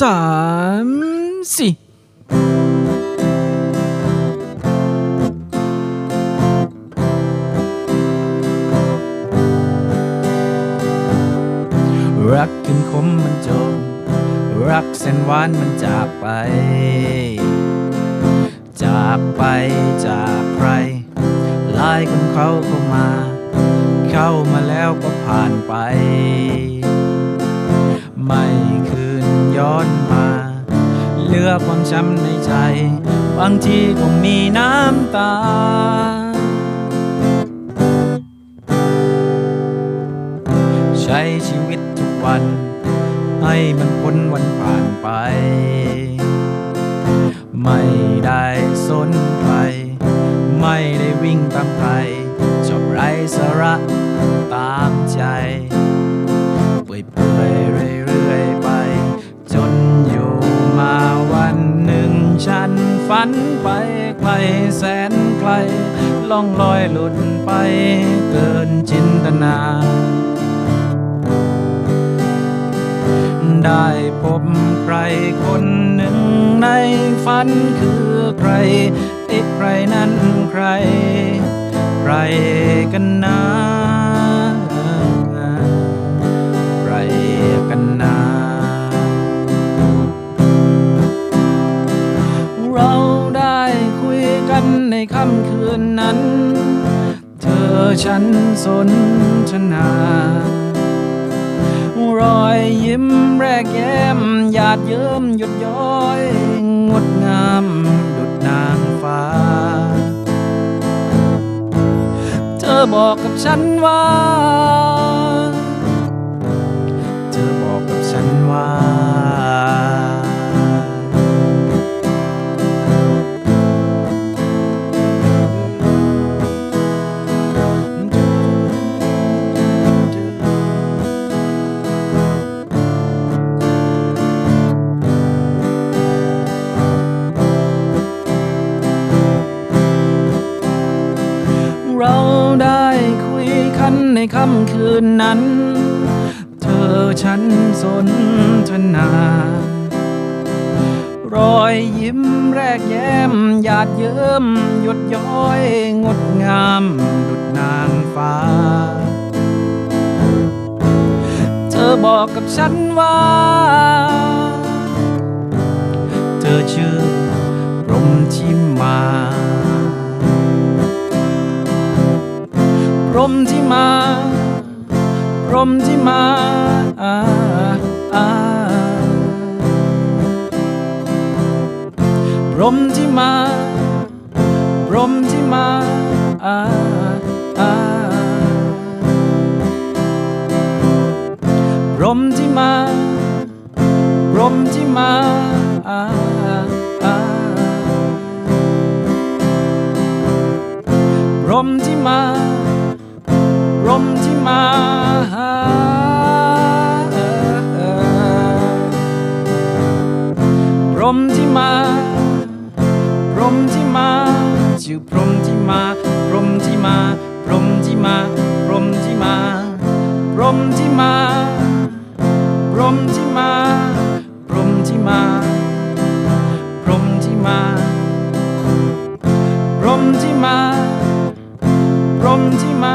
สามสี่รักขึ้นคมมันจมรักเส้นหวานมันจากไป จากไปจากใครหลายคนเขาเข้ามา เข้ามาแล้วก็ผ่านไป ไม่คืน ย้อนมา เลือกความช้ำในใจ บางทีคงมีน้ำตาใช้ชีวิตทุกวัน ให้มันพ้นวันผ่านไป ไม่ได้สนใคร ไม่ได้วิ่งตามใครชอบไรสาระตามใจ เปื่อยเปื่อยเรื่อย แสนไกล ล่องลอยหลุดไปเกินจินตนา ได้พบใครคนหนึ่งในฝันคือใครเอ๊ะใครนั้นใคร ใครกันนะ ฉันสนทนารอยยิ้มแรกแย้มหยาดเยิ้มหยดย้อย งดงามดุดนางฟ้า เธอบอกกับฉันว่า กันในค่ำคืนนั้น เธอฉันสนทนารอยยิ้มแรกแย้มหยาดเยิ้มหยดย้อย งดงาม ดุดนางฟ้า เธอบอกกับฉันว่า รมที่มาพรมที่มาอ่าอ่าพรมที่มาพรมที่มาอ่าอ่าพรมที่มาพรมที่มาอ่าอ่าพรมที่มา รมที่มาพรหมที่มา พรมที่มาชื่อพรมที่มาพรหมที่มาพรหมที่มา พรมที่มา พรมที่มา พรมที่มา พรมที่มา พรมที่มา พรมที่มา พรมที่มา พรมที่มา พรมที่มา